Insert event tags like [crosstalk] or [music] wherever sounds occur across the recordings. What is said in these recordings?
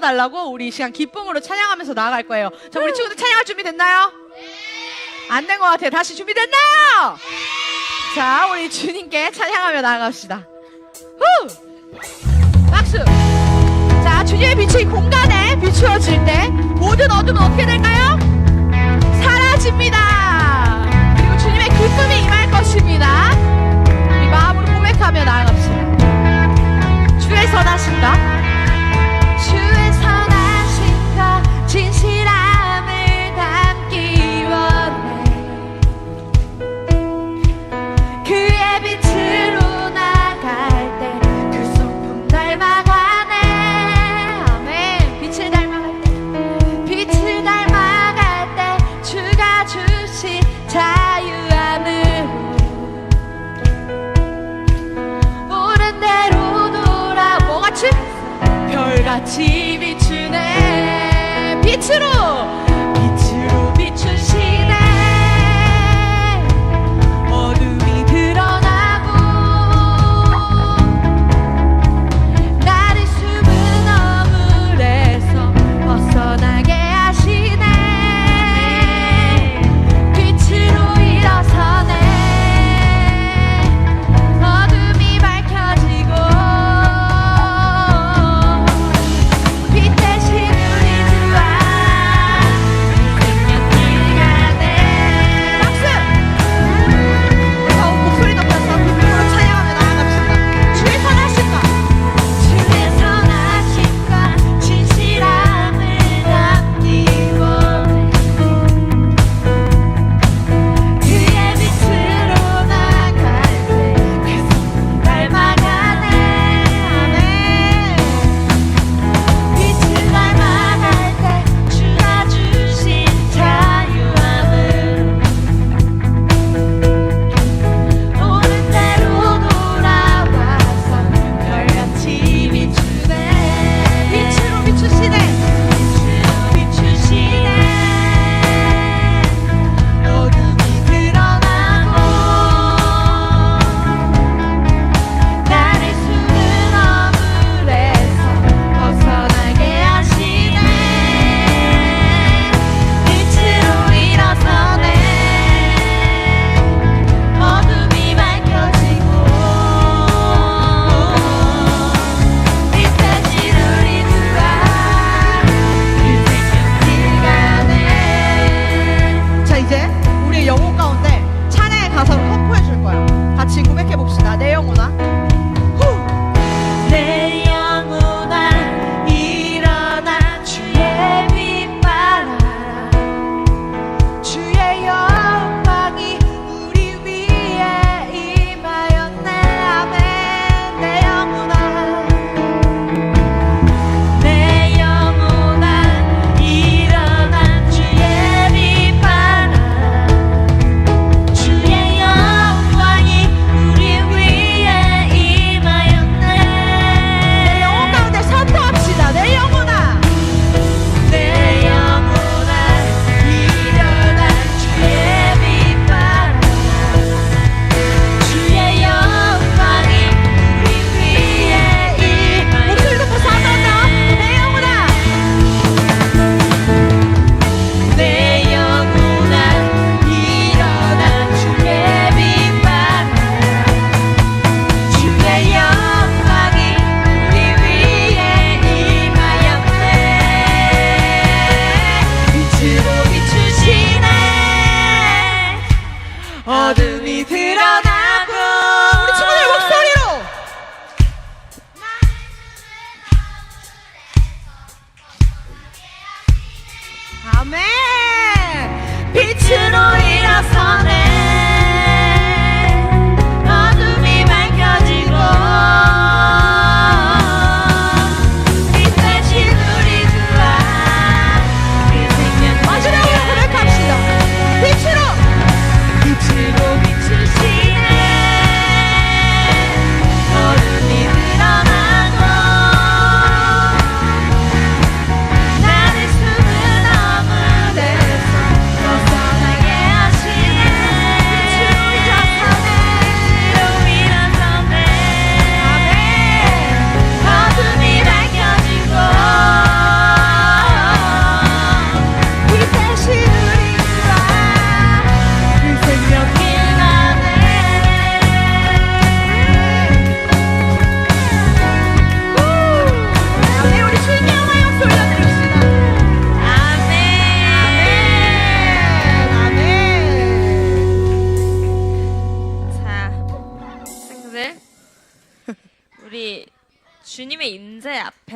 채워달라고 우리 이 시간 기쁨으로 찬양하면서 나아갈 거예요. 자, 우리 친구들 찬양할 준비 됐나요? 네. 안된 것 같아요. 다시 준비됐나요? 네. 자, 우리 주님께 찬양하며 나아갑시다. 후! 박수! 자, 주님의 빛이 공간에 비추어질 때 모든 어둠은 어떻게 될까요? 사라집니다. 그리고 주님의 기쁨이 임할 것입니다. 우리 마음으로 고백하며 나아갑시다. 주의 선하신가? 같이 비추네. 빛으로 아멘. 빛으로 일어서네.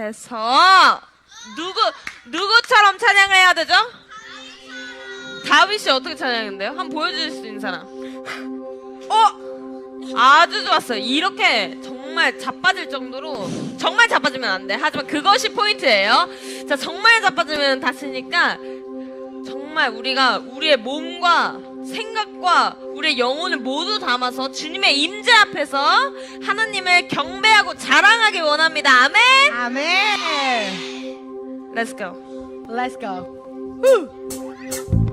앞에서 누구 누구처럼 찬양을 해야 되죠? 다윗이 어떻게 찬양했는데요? 한번 보여줄 수 있는 사람. 어? 아주 좋았어요. 이렇게 정말 자빠질 정도로 정말 자빠지면 안 돼. 하지만 그것이 포인트예요. 자, 정말 자빠지면 다치니까 정말 우리가 우리의 몸과 생각과 우리의 영혼을 모두 담아서 주님의 임재 앞에서 하나님을 경배하고 자랑하기 원합니다. 아멘. 아멘. Let's go. Let's go. 주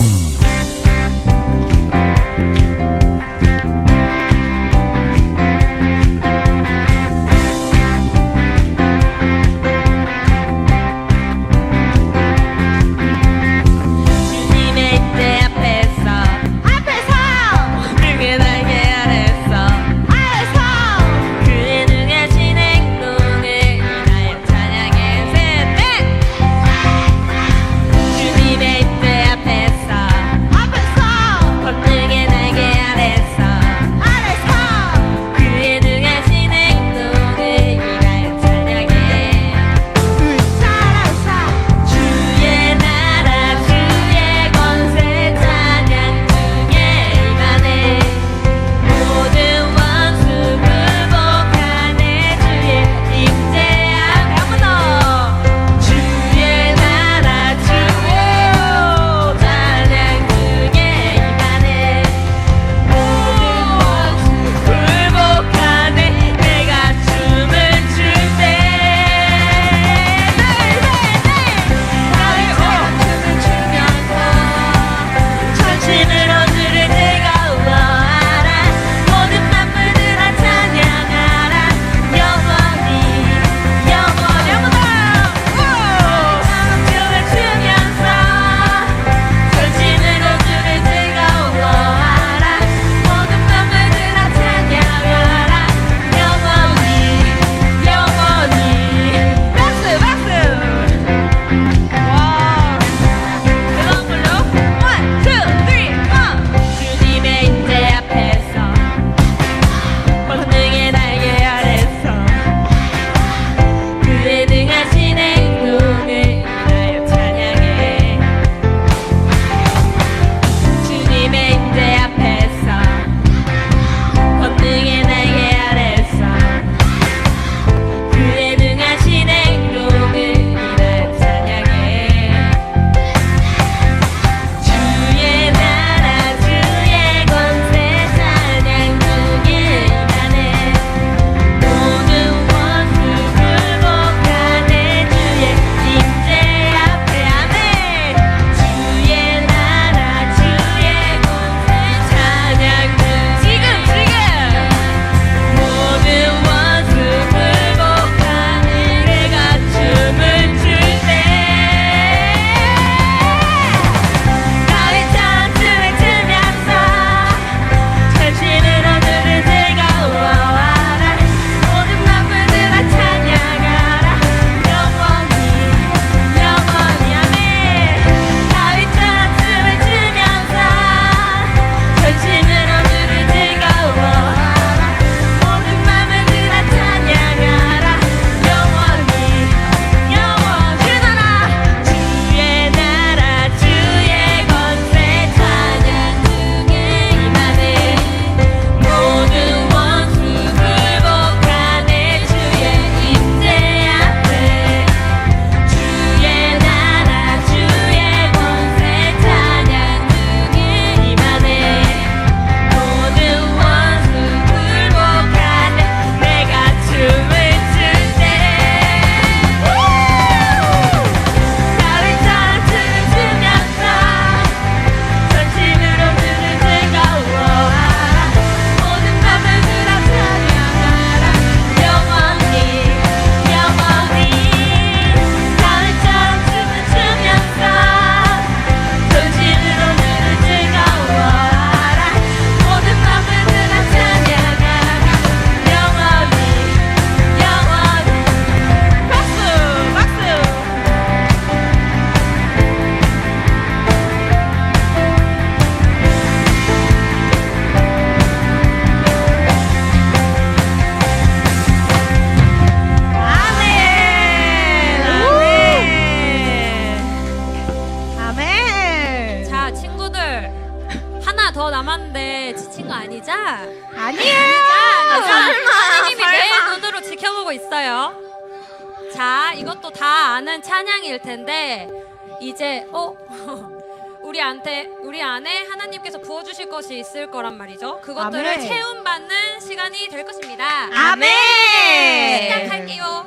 주실 것이 있을 거란 말이죠. 그것들을 아멘. 채움받는 시간이 될 것입니다. 아멘. 시작할게요.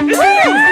음.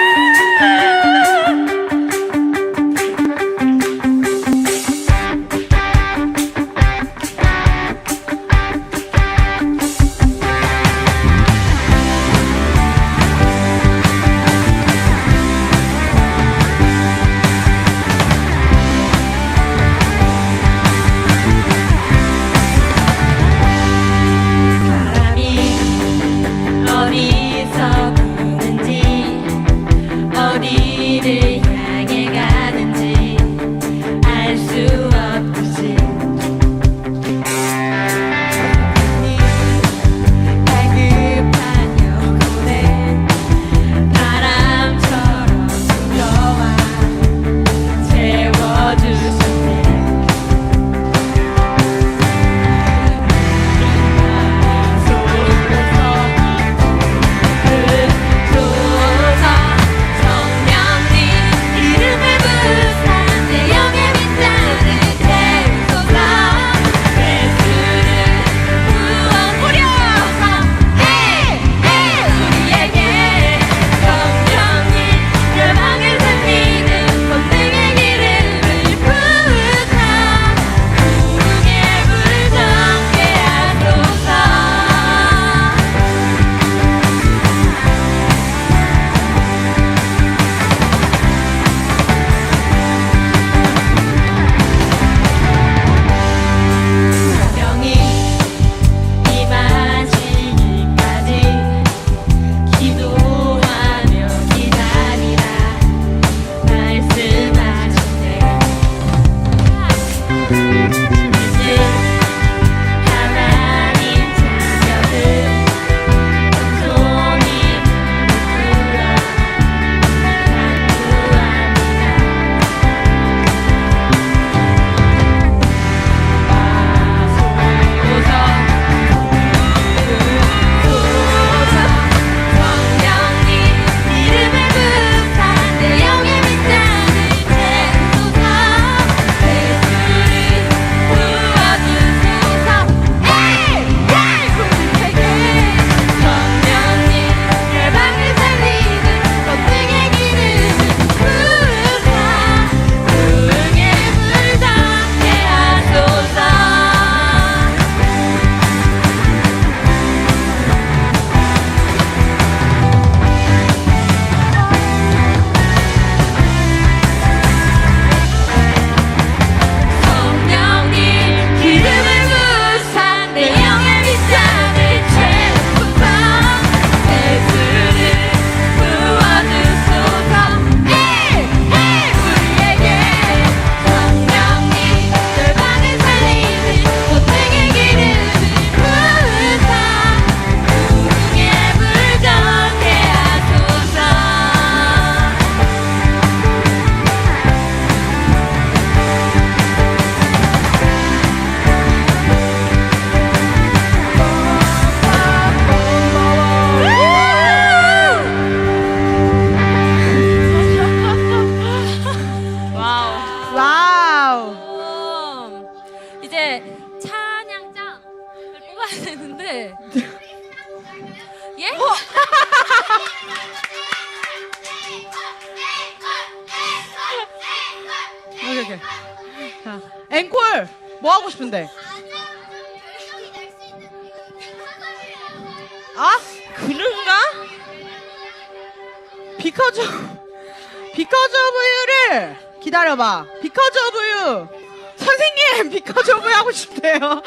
비커즈 오브 유. 선생님 비커즈 오브 유 하고 싶대요.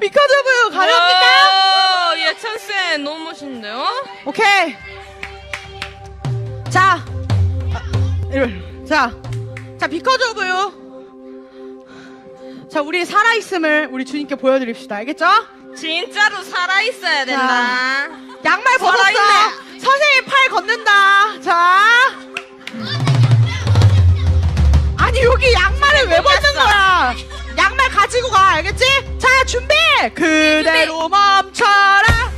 비커즈 오브 유 가능합니까? 와, 예찬쌤 너무 멋있는데요? 오케이. 자, 아, 자, 자 비커즈 오브 유. 자 우리 살아있음을 우리 주님께 보여드립시다. 알겠죠? 진짜로 살아있어야 된다. 양말 벗어있네. 선생님 팔 걷는다. 자. 여기 양말을 왜 벗는 거야? 양말 가지고 가, 알겠지? 자, 준비! 그대로 멈춰라!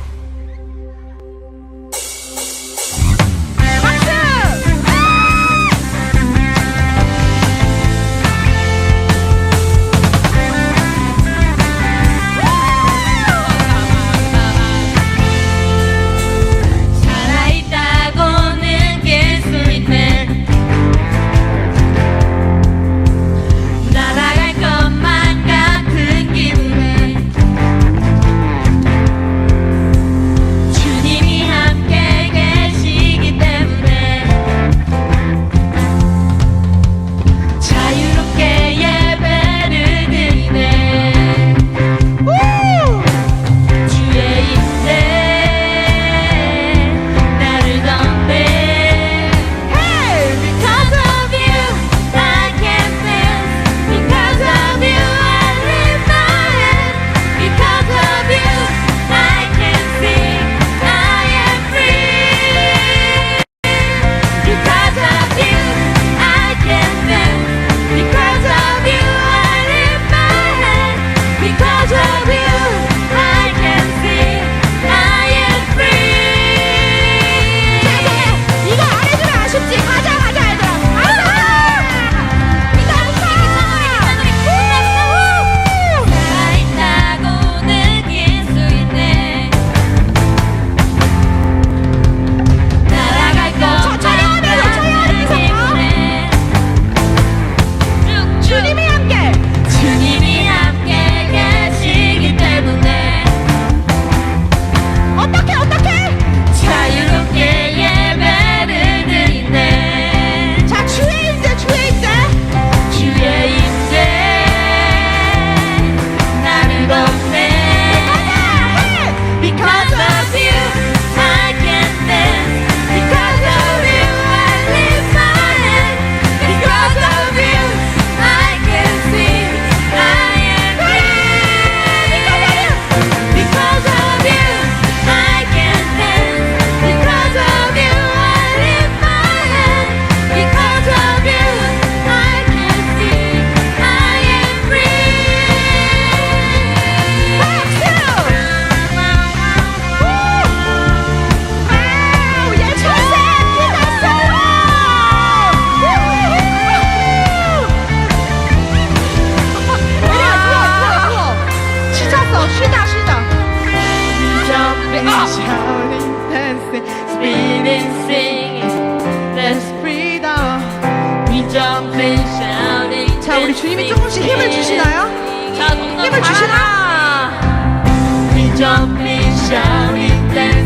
jumping, shouting, dancing.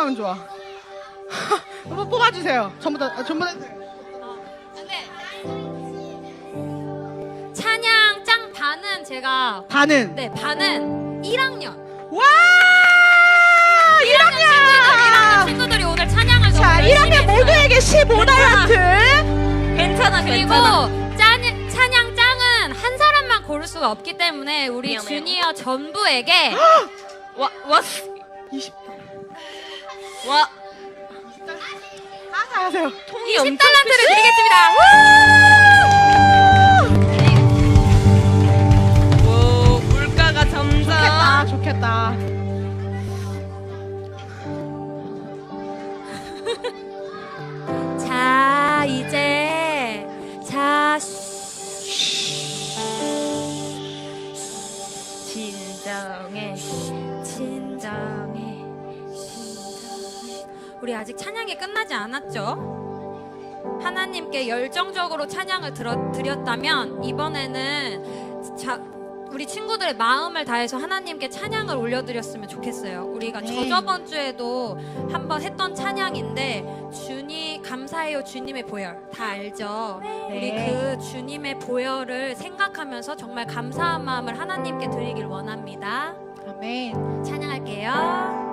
하면 좋아. [laughs] 한번 뽑아주세요. 전부 다, 아, 전부 다. 찬양 짱 반은 제가 반은. 네 반은 1학년 와! 1학년! 친구들이 오늘 찬양을 너무 1학년 모두에게 15달란트. 괜찮아 그리고 괜찮아 짠, 찬양 짱은 한 사람만 고를 수가 없기 때문에 우리 미안해요. 주니어 전부에게 와, 20. 와, 하세요, 하세요. 통이 엄청 10달란트를 드리겠습니다. 오, 물가가 점점. 좋겠다, 좋겠다. [laughs] 자, 이제 자, 쉬-. 진정해. 우리 아직 찬양이 끝나지 않았죠? 하나님께 열정적으로 찬양을 들어, 드렸다면 이번에는 자, 우리 친구들의 마음을 다해서 하나님께 찬양을 올려드렸으면 좋겠어요. 우리가 네. 저저번 주에도 한번 했던 찬양인데 주님 감사해요 주님의 보혈 다 알죠? 우리 네. 그 주님의 보혈을 생각하면서 정말 감사한 마음을 하나님께 드리길 원합니다. 아멘. 찬양할게요.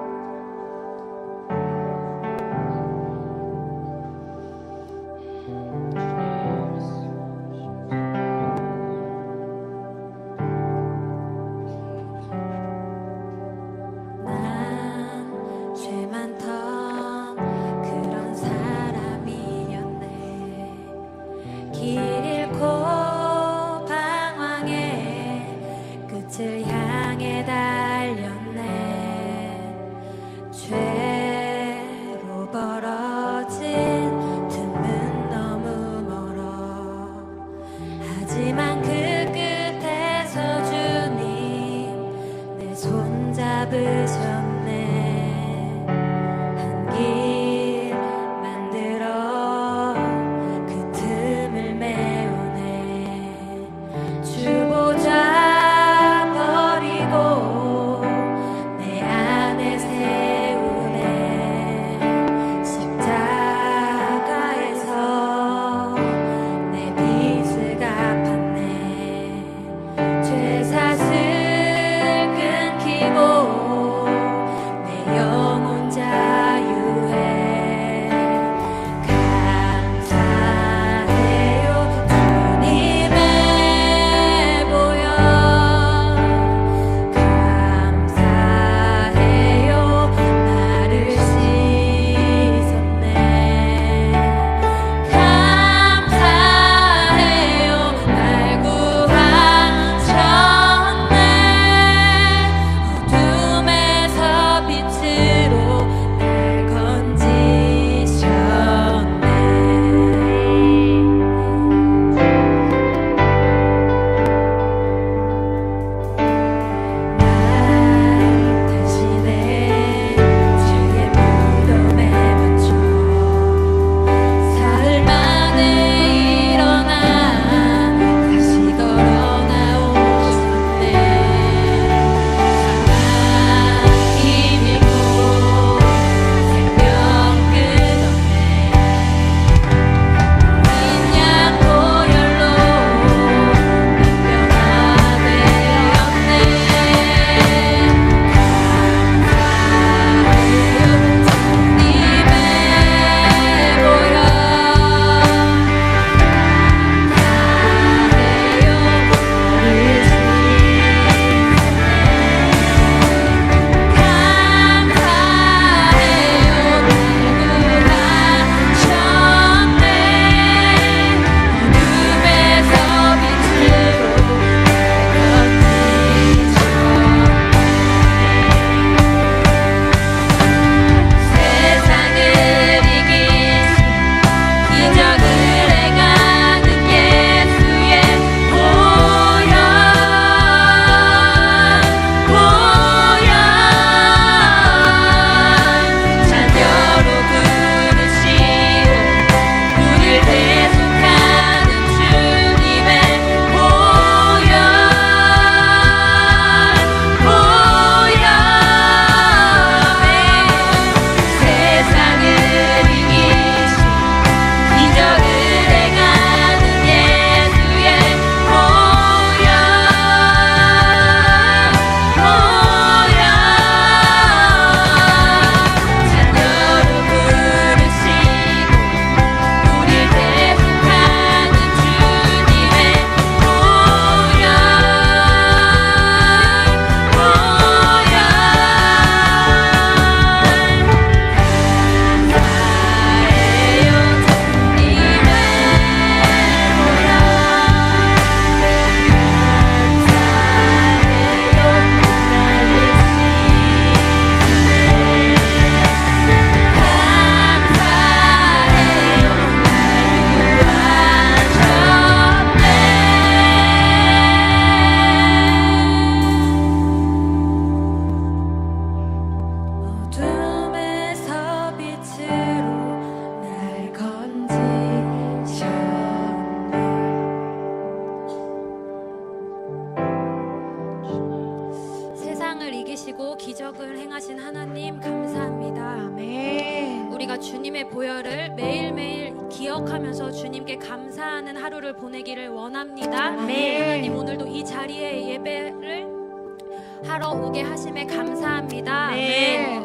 하심에 감사합니다. 네.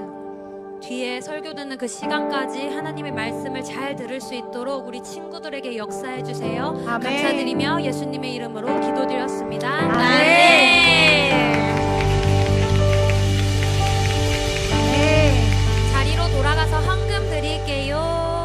뒤에 설교 듣는 그 시간까지 하나님의 말씀을 잘 들을 수 있도록 우리 친구들에게 역사해 주세요. 아멘. 감사드리며 예수님의 이름으로 기도드렸습니다. 아멘.